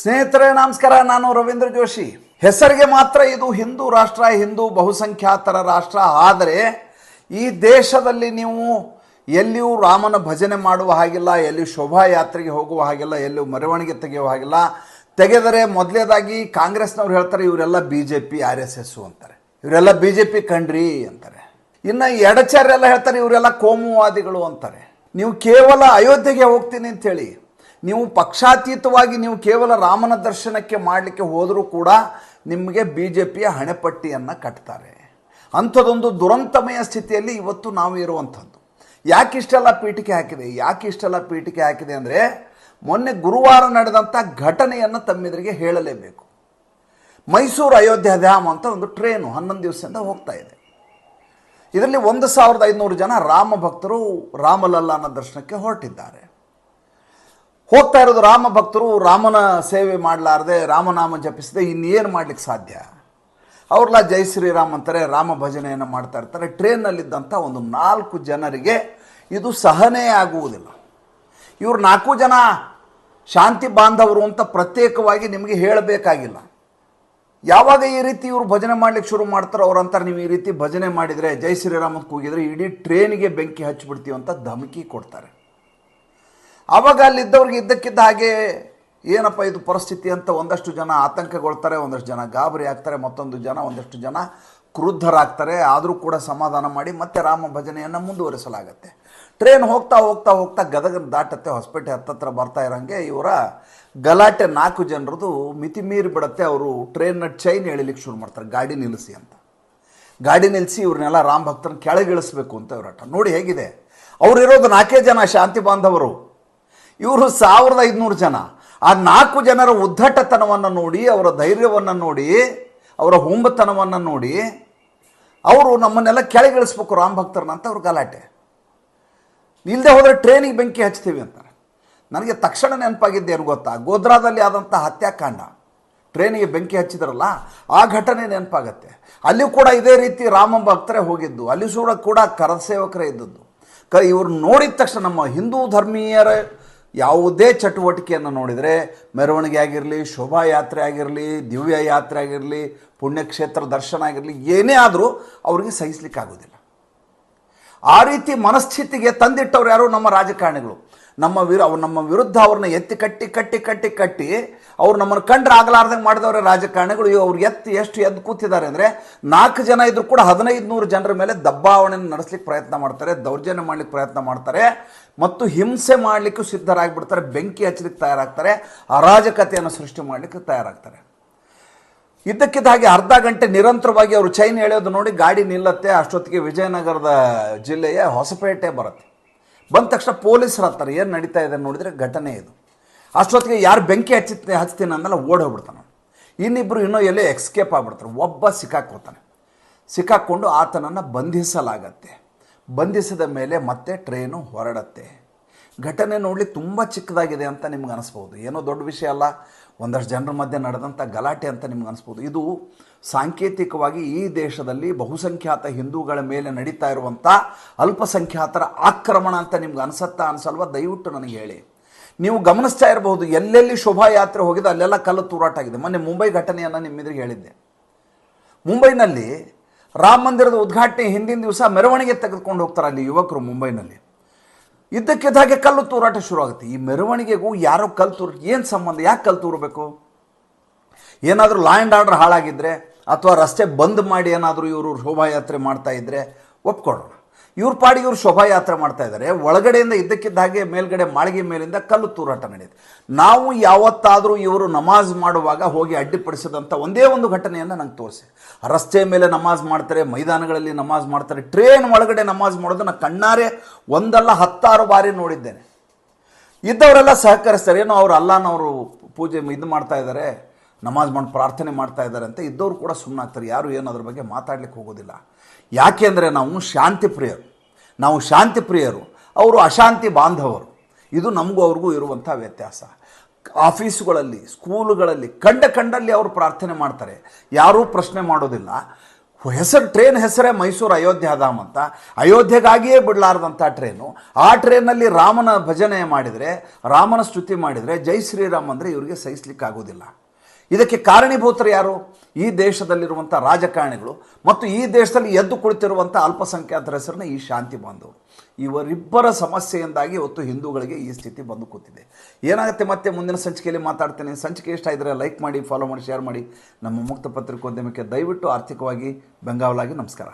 ಸ್ನೇಹಿತರೆ, ನಮಸ್ಕಾರ. ನಾನು ರವೀಂದ್ರ ಜೋಶಿ. ಹೆಸರಿಗೆ ಮಾತ್ರ ಇದು ಹಿಂದೂ ರಾಷ್ಟ್ರ, ಹಿಂದೂ ಬಹುಸಂಖ್ಯಾತರ ರಾಷ್ಟ್ರ. ಆದರೆ ಈ ದೇಶದಲ್ಲಿ ನೀವು ಎಲ್ಲಿಯೂ ರಾಮನ ಭಜನೆ ಮಾಡುವ ಹಾಗಿಲ್ಲ ಎಲ್ಲಿಯೂ ಶೋಭಾಯಾತ್ರೆಗೆ ಹೋಗುವ ಹಾಗಿಲ್ಲ ಎಲ್ಲಿಯೂ ಮೆರವಣಿಗೆ ತೆಗೆಯುವ ಹಾಗಿಲ್ಲ. ತೆಗೆದರೆ ಮೊದಲೇದಾಗಿ ಕಾಂಗ್ರೆಸ್ನವ್ರು ಹೇಳ್ತಾರೆ, ಇವರೆಲ್ಲ B J P R S S ಅಂತಾರೆ. ಇವರೆಲ್ಲ ಬಿ ಜೆ ಪಿ ಕಂಡ್ರಿ ಅಂತಾರೆ. ಇನ್ನು ಎಡಚಾರ್ಯೆಲ್ಲ ಹೇಳ್ತಾರೆ, ಇವರೆಲ್ಲ ಕೋಮುವಾದಿಗಳು ಅಂತಾರೆ. ನೀವು ಕೇವಲ ಅಯೋಧ್ಯೆಗೆ ಹೋಗ್ತೀನಿ ಅಂತೇಳಿ. ನೀವು ಪಕ್ಷಾತೀತವಾಗಿ ನೀವು ಕೇವಲ ರಾಮನ ದರ್ಶನಕ್ಕೆ ಮಾಡಲಿಕ್ಕೆ ಹೋದರೂ ಕೂಡ ನಿಮಗೆ ಬಿ ಜೆ ಪಿಯ ಹಣೆಪಟ್ಟಿಯನ್ನು ಕಟ್ತಾರೆ. ಅಂಥದ್ದೊಂದು ದುರಂತಮಯ ಸ್ಥಿತಿಯಲ್ಲಿ ಇವತ್ತು ನಾವು ಇರುವಂಥದ್ದು. ಯಾಕೆ ಇಷ್ಟೆಲ್ಲ ಪೀಠಿಕೆ ಹಾಕಿದೆ? ಯಾಕೆ ಇಷ್ಟೆಲ್ಲ ಪೀಠಿಕೆ ಹಾಕಿದೆ ಅಂದರೆ ಮೊನ್ನೆ ಗುರುವಾರ ನಡೆದಂಥ ಘಟನೆಯನ್ನು ತಮ್ಮೆದುರಿಗೆ ಹೇಳಲೇಬೇಕು. ಮೈಸೂರು ಅಯೋಧ್ಯೆ ಧಾಮ್ ಅಂತ ಒಂದು ಟ್ರೇನು ಹನ್ನೊಂದು ದಿವಸದಿಂದ ಹೋಗ್ತಾ ಇದೆ. ಇದರಲ್ಲಿ ಒಂದು ಸಾವಿರದ ಐದುನೂರು ಜನ ರಾಮ ಭಕ್ತರು ರಾಮಲಲ್ಲಾನ ದರ್ಶನಕ್ಕೆ ಹೊರಟಿದ್ದಾರೆ. ಹೋಗ್ತಾ ಇರೋದು ರಾಮ ಭಕ್ತರು ರಾಮನ ಸೇವೆ ಮಾಡಲಾರ್ದೆ ರಾಮನಾಮ ಜಪಿಸದೆ ಇನ್ನೇನು ಮಾಡ್ಲಿಕ್ಕೆ ಸಾಧ್ಯ? ಅವ್ರಲ್ಲ ಜೈ ಶ್ರೀರಾಮ್ ಅಂತಾರೆ, ರಾಮ ಭಜನೆಯನ್ನು ಮಾಡ್ತಾ ಇರ್ತಾರೆ. ಟ್ರೈನ್ನಲ್ಲಿದ್ದಂಥ ಒಂದು ನಾಲ್ಕು ಜನರಿಗೆ ಇದು ಸಹನೆ ಆಗುವುದಿಲ್ಲ. ಇವರು ನಾಲ್ಕು ಜನ ಶಾಂತಿ ಬಾಂಧವರು ಅಂತ ಪ್ರತ್ಯೇಕವಾಗಿ ನಿಮಗೆ ಹೇಳಬೇಕಾಗಿಲ್ಲ. ಯಾವಾಗ ಈ ರೀತಿ ಇವರು ಭಜನೆ ಮಾಡ್ಲಿಕ್ಕೆ ಶುರು ಮಾಡ್ತಾರೋ ಅವ್ರು ಅಂತಾರೆ ನೀವು ಈ ರೀತಿ ಭಜನೆ ಮಾಡಿದರೆ, ಜೈ ಶ್ರೀರಾಮ್ ಅಂತ ಕೂಗಿದರೆ ಇಡೀ ಟ್ರೈನಿಗೆ ಬೆಂಕಿ ಹಚ್ಚಿಬಿಡ್ತೀವಿ ಅಂತ ಧಮಕಿ ಕೊಡ್ತಾರೆ. ಆವಾಗ ಅಲ್ಲಿದ್ದವ್ರಿಗೆ ಇದ್ದಕ್ಕಿದ್ದ ಹಾಗೆ ಏನಪ್ಪ ಇದು ಪರಿಸ್ಥಿತಿ ಅಂತ ಒಂದಷ್ಟು ಜನ ಆತಂಕಗೊಳ್ತಾರೆ, ಒಂದಷ್ಟು ಜನ ಗಾಬರಿ ಆಗ್ತಾರೆ, ಮತ್ತೊಂದು ಜನ, ಒಂದಷ್ಟು ಜನ ಕ್ರುದ್ಧರಾಗ್ತಾರೆ. ಆದರೂ ಕೂಡ ಸಮಾಧಾನ ಮಾಡಿ ಮತ್ತೆ ರಾಮ ಭಜನೆಯನ್ನು ಮುಂದುವರಿಸಲಾಗತ್ತೆ. ಟ್ರೈನ್ ಹೋಗ್ತಾ ಹೋಗ್ತಾ ಹೋಗ್ತಾ ಗದಗ ದಾಟತ್ತೆ, ಹೊಸಪೇಟೆ ಹತ್ತತ್ರ ಬರ್ತಾ ಇರೋಂಗೆ ಇವರ ಗಲಾಟೆ ನಾಲ್ಕು ಜನರದು ಮಿತಿ ಮೀರಿ ಬಿಡತ್ತೆ. ಅವರು ಟ್ರೈನ್ನ ಚೈನ್ ಎಳಿಲಿಕ್ಕೆ ಶುರು ಮಾಡ್ತಾರೆ, ಗಾಡಿ ನಿಲ್ಲಿಸಿ ಅಂತ. ಗಾಡಿ ನಿಲ್ಲಿಸಿ ಇವ್ರನ್ನೆಲ್ಲ ರಾಮ ಭಕ್ತರನ್ನ ಕೆಳಗಿಳಿಸ್ಬೇಕು ಅಂತ ಇವರಟ ನೋಡಿ ಹೇಗಿದೆ. ಅವರಿರೋದು ನಾಲ್ಕೇ ಜನ ಶಾಂತಿ ಬಾಂಧವರು. ಇವರು ಸಾವಿರದ ಐದುನೂರು ಜನ. ಆ ನಾಲ್ಕು ಜನರ ಉದ್ದಟತನವನ್ನು ನೋಡಿ, ಅವರ ಧೈರ್ಯವನ್ನು ನೋಡಿ, ಅವರ ಹುಂಬತನವನ್ನು ನೋಡಿ, ಅವರು ನಮ್ಮನ್ನೆಲ್ಲ ಕೆಳಗಿಳಿಸ್ಬೇಕು ರಾಮ ಭಕ್ತರನ್ನ ಅಂತ ಅವ್ರ ಗಲಾಟೆ. ಇಲ್ಲದೆ ಹೋದರೆ ಟ್ರೈನಿಗೆ ಬೆಂಕಿ ಹಚ್ತೀವಿ ಅಂತಾರೆ. ನನಗೆ ತಕ್ಷಣ ನೆನಪಾಗಿದ್ದೆ ಏನು ಗೊತ್ತಾ? ಗೋಧ್ರಾದಲ್ಲಿ ಆದಂಥ ಹತ್ಯಾಕಾಂಡ. ಟ್ರೈನಿಗೆ ಬೆಂಕಿ ಹಚ್ಚಿದ್ರಲ್ಲ, ಆ ಘಟನೆ ನೆನಪಾಗತ್ತೆ. ಅಲ್ಲಿ ಕೂಡ ಇದೇ ರೀತಿ ರಾಮ ಭಕ್ತರೇ ಹೋಗಿದ್ದು. ಅಲ್ಲಿ ಕೂಡ ಕೂಡ ಕರಸೇವಕರೇ ಇದ್ದದ್ದು. ಕ, ಇವ್ರು ನೋಡಿದ ತಕ್ಷಣ ನಮ್ಮ ಹಿಂದೂ ಧರ್ಮೀಯರ ಯಾವುದೇ ಚಟುವಟಿಕೆಯನ್ನು ನೋಡಿದರೆ ಮೆರವಣಿಗೆ ಆಗಿರಲಿ, ಶೋಭಾಯಾತ್ರೆ ಆಗಿರಲಿ, ದಿವ್ಯ ಯಾತ್ರೆ ಆಗಿರಲಿ, ಪುಣ್ಯಕ್ಷೇತ್ರ ದರ್ಶನ ಆಗಿರಲಿ, ಏನೇ ಆದರೂ ಅವರಿಗೆ ಸಹಿಸ್ಲಿಕ್ಕಾಗೋದಿಲ್ಲ. ಆ ರೀತಿ ಮನಸ್ಥಿತಿಗೆ ತಂದಿಟ್ಟವ್ರು ಯಾರು? ನಮ್ಮ ರಾಜಕಾರಣಿಗಳು. ನಮ್ಮ ವಿರು ಅವ್ರು ನಮ್ಮ ವಿರುದ್ಧ ಅವ್ರನ್ನ ಎತ್ತಿ ಕಟ್ಟಿ ಕಟ್ಟಿ ಕಟ್ಟಿ ಕಟ್ಟಿ ಅವ್ರು ನಮ್ಮನ್ನು ಕಂಡ್ರೆ ಆಗಲಾರ್ದಂಗೆ ಮಾಡಿದವರೇ ರಾಜಕಾರಣಿಗಳು. ಅವ್ರು ಎತ್ತಿ ಎಷ್ಟು ಎದ್ದು ಕೂತಿದ್ದಾರೆ ಅಂದರೆ ನಾಲ್ಕು ಜನ ಇದ್ರು ಕೂಡ ಹದಿನೈದು ನೂರು ಜನರ ಮೇಲೆ ದಬ್ಬಾವಣೆಯನ್ನು ನಡೆಸ್ಲಿಕ್ಕೆ ಪ್ರಯತ್ನ ಮಾಡ್ತಾರೆ, ದೌರ್ಜನ್ಯ ಮಾಡಲಿಕ್ಕೆ ಪ್ರಯತ್ನ ಮಾಡ್ತಾರೆ ಮತ್ತು ಹಿಂಸೆ ಮಾಡಲಿಕ್ಕೂ ಸಿದ್ಧರಾಗಿಬಿಡ್ತಾರೆ, ಬೆಂಕಿ ಹಚ್ಚಲಿಕ್ಕೆ ತಯಾರಾಗ್ತಾರೆ, ಅರಾಜಕತೆಯನ್ನು ಸೃಷ್ಟಿ ಮಾಡಲಿಕ್ಕೆ ತಯಾರಾಗ್ತಾರೆ. ಇದ್ದಕ್ಕಿದ್ದ ಹಾಗೆ ಅರ್ಧ ಗಂಟೆ ನಿರಂತರವಾಗಿ ಅವರು ಚೈನ್ ಎಳೆಯೋದು ನೋಡಿ ಗಾಡಿ ನಿಲ್ಲತ್ತೆ. ಅಷ್ಟೊತ್ತಿಗೆ ವಿಜಯನಗರದ ಜಿಲ್ಲೆಯ ಹೊಸಪೇಟೆ ಬರುತ್ತೆ. ಬಂದ ತಕ್ಷಣ ಪೊಲೀಸರು ಹತ್ತಾರೆ. ಏನು ನಡೀತಾ ಇದೆ ನೋಡಿದರೆ ಘಟನೆ ಇದು. ಅಷ್ಟೊತ್ತಿಗೆ ಯಾರು ಬೆಂಕಿ ಹಚ್ಚಿ ಹಚ್ತೀನಿ ಅಂದಮೇಲೆ ಓಡಿ ಹೋಗ್ಬಿಡ್ತಾನೆ. ಇನ್ನಿಬ್ಬರು ಇನ್ನೂ ಎಲ್ಲೇ ಎಕ್ಸ್ಕೇಪ್ ಆಗ್ಬಿಡ್ತಾರೆ. ಒಬ್ಬ ಸಿಕ್ಕಾಕೋತಾನೆ ಸಿಕ್ಕಾಕ್ಕೊಂಡು ಆತನನ್ನು ಬಂಧಿಸಲಾಗತ್ತೆ. ಬಂಧಿಸಿದ ಮೇಲೆ ಮತ್ತೆ ಟ್ರೈನು ಹೊರಡತ್ತೆ. ಘಟನೆ ನೋಡಲಿ ತುಂಬ ಚಿಕ್ಕದಾಗಿದೆ ಅಂತ ನಿಮ್ಗೆ ಅನಿಸ್ಬೋದು. ಏನೋ ದೊಡ್ಡ ವಿಷಯ ಅಲ್ಲ, ಒಂದಷ್ಟು ಜನರ ಮಧ್ಯೆ ನಡೆದಂಥ ಗಲಾಟೆ ಅಂತ ನಿಮ್ಗೆ ಅನಿಸ್ಬೋದು. ಇದು ಸಾಂಕೇತಿಕವಾಗಿ ಈ ದೇಶದಲ್ಲಿ ಬಹುಸಂಖ್ಯಾತ ಹಿಂದೂಗಳ ಮೇಲೆ ನಡೀತಾ ಇರುವಂಥ ಅಲ್ಪಸಂಖ್ಯಾತರ ಆಕ್ರಮಣ ಅಂತ ನಿಮ್ಗೆ ಅನಿಸತ್ತಾ ಅನಿಸಲ್ವ? ದಯವಿಟ್ಟು ನನಗೆ ಹೇಳಿ. ನೀವು ಗಮನಿಸ್ತಾ ಇರಬಹುದು, ಎಲ್ಲೆಲ್ಲಿ ಶೋಭಾಯಾತ್ರೆ ಹೋಗಿದೆ, ಅಲ್ಲೆಲ್ಲ ಕಲ್ಲು ತೂರಾಟ ಆಗಿದೆ. ಮೊನ್ನೆ ಮುಂಬೈ ಘಟನೆಯನ್ನು ನಿಮ್ಮೆದುರಿಗೆ ಹೇಳಿದ್ದೆ. ಮುಂಬೈನಲ್ಲಿ ರಾಮ ಮಂದಿರದ ಉದ್ಘಾಟನೆ ಹಿಂದಿನ ದಿವಸ ಮೆರವಣಿಗೆ ತೆಗೆದುಕೊಂಡು ಹೋಗ್ತಾರೆ ಅಲ್ಲಿ ಯುವಕರು ಮುಂಬೈನಲ್ಲಿ. ಇದ್ದಕ್ಕಿದ್ದ ಹಾಗೆ ಕಲ್ಲು ತೂರಾಟ ಶುರು ಆಗುತ್ತೆ ಈ ಮೆರವಣಿಗೆಗೂ ಯಾರೋ ಕಲ್ಲು ತೂರ್, ಏನು ಸಂಬಂಧ, ಯಾಕೆ ಕಲ್ಲು ತೂರಬೇಕು? ಏನಾದರೂ ಲಾ ಆ್ಯಂಡ್ ಆರ್ಡರ್ ಹಾಳಾಗಿದ್ದರೆ ಅಥವಾ ರಸ್ತೆ ಬಂದ್ ಮಾಡಿ ಏನಾದರೂ ಇವರು ಶೋಭಾಯಾತ್ರೆ ಮಾಡ್ತಾ ಇದ್ದರೆ ಒಪ್ಕೊಳ್ಳೋಣ ಇವ್ರ ಪಾಡಿಗೆ ಇವರು ಶೋಭಾಯಾತ್ರೆ ಮಾಡ್ತಾ ಇದ್ದಾರೆ ಒಳಗಡೆಯಿಂದ ಇದ್ದಕ್ಕಿದ್ದ ಹಾಗೆ ಮೇಲ್ಗಡೆ ಮಾಳಿಗೆ ಮೇಲಿಂದ ಕಲ್ಲು ತೂರಾಟ ನಡೆಯುತ್ತೆ ನಾವು ಯಾವತ್ತಾದರೂ ಇವರು ನಮಾಜ್ ಮಾಡುವಾಗ ಹೋಗಿ ಅಡ್ಡಿಪಡಿಸಿದಂಥ ಒಂದೇ ಒಂದು ಘಟನೆಯನ್ನು ನಂಗೆ ತೋರಿಸಿ ರಸ್ತೆ ಮೇಲೆ ನಮಾಜ್ ಮಾಡ್ತಾರೆ, ಮೈದಾನಗಳಲ್ಲಿ ನಮಾಜ್ ಮಾಡ್ತಾರೆ ಟ್ರೈನ್ ಒಳಗಡೆ ನಮಾಜ್ ಮಾಡೋದನ್ನು ಕಣ್ಣಾರೆ ಒಂದಲ್ಲ ಹತ್ತಾರು ಬಾರಿ ನೋಡಿದ್ದೇನೆ. ಇದ್ದವರೆಲ್ಲ ಸಹಕರಿಸ್ತಾರೆ. ಏನೋ ಅವರು ಅಲ್ಲಾನವರು ಪೂಜೆ ಇದು ಮಾಡ್ತಾ ಇದ್ದಾರೆ ನಮಾಜ್ ಮಾಡಿ ಪ್ರಾರ್ಥನೆ ಮಾಡ್ತಾ ಇದ್ದಾರೆ ಅಂತ ಇದ್ದವರು ಕೂಡ ಸುಮ್ಮನಾಗ್ತಾರೆ ಯಾರು ಏನು ಅದ್ರ ಬಗ್ಗೆ ಮಾತಾಡ್ಲಿಕ್ಕೆ ಹೋಗೋದಿಲ್ಲ. ಯಾಕೆಂದರೆ ನಾವು ಶಾಂತಿ ಪ್ರಿಯರು. ನಾವು ಶಾಂತಿ ಪ್ರಿಯರು. ಅವರು ಅಶಾಂತಿ ಬಾಂಧವರು. ಇದು ನಮಗೂ ಅವ್ರಿಗೂ ಇರುವಂಥ ವ್ಯತ್ಯಾಸ. ಆಫೀಸುಗಳಲ್ಲಿ, ಸ್ಕೂಲುಗಳಲ್ಲಿ, ಕಂಡ ಕಂಡಲ್ಲಿ ಅವರು ಪ್ರಾರ್ಥನೆ ಮಾಡ್ತಾರೆ. ಯಾರೂ ಪ್ರಶ್ನೆ ಮಾಡೋದಿಲ್ಲ. ಹೆಸರು, ಟ್ರೈನ್ ಹೆಸರೇ ಮೈಸೂರು ಅಯೋಧ್ಯಾಧಾಮ್ ಅಂತ. ಅಯೋಧ್ಯೆಗಾಗಿಯೇ ಬಿಡಲಾರ್ದಂಥ ಟ್ರೈನು. ಆ ಟ್ರೈನಲ್ಲಿ ರಾಮನ ಭಜನೆ ಮಾಡಿದರೆ, ರಾಮನ ಸ್ತುತಿ ಮಾಡಿದರೆ ಜೈ ಶ್ರೀರಾಮ್ ಅಂದರೆ ಇವರಿಗೆ ಸಹಿಸ್ಲಿಕ್ಕೆ ಆಗೋದಿಲ್ಲ ಇದಕ್ಕೆ ಕಾರಣೀಭೂತರು ಯಾರು? ಈ ದೇಶದಲ್ಲಿರುವಂಥ ರಾಜಕಾರಣಿಗಳು ಮತ್ತು ಈ ದೇಶದಲ್ಲಿ ಎದ್ದು ಕುಳಿತಿರುವಂಥ ಅಲ್ಪಸಂಖ್ಯಾತರ ಹೆಸರನ್ನ ಈ ಶಾಂತಿ ಬಾಂಧವರು ಇವರಿಬ್ಬರ ಸಮಸ್ಯೆಯಿಂದಾಗಿ ಇವತ್ತು ಹಿಂದೂಗಳಿಗೆ ಈ ಸ್ಥಿತಿ ಬಂದು ಕೂತಿದೆ. ಏನಾಗುತ್ತೆ ಮತ್ತೆ ಮುಂದಿನ ಸಂಚಿಕೆಯಲ್ಲಿ ಮಾತಾಡ್ತೇನೆ. ಸಂಚಿಕೆ ಇಷ್ಟ ಲೈಕ್ ಮಾಡಿ ಫಾಲೋ ಮಾಡಿ ಶೇರ್ ಮಾಡಿ. ನಮ್ಮ ಮುಕ್ತ ಪತ್ರಿಕೋದ್ಯಮಕ್ಕೆ ದಯವಿಟ್ಟು ಆರ್ಥಿಕವಾಗಿ ಬೆಂಗಾವಲಾಗಿ ನಮಸ್ಕಾರ.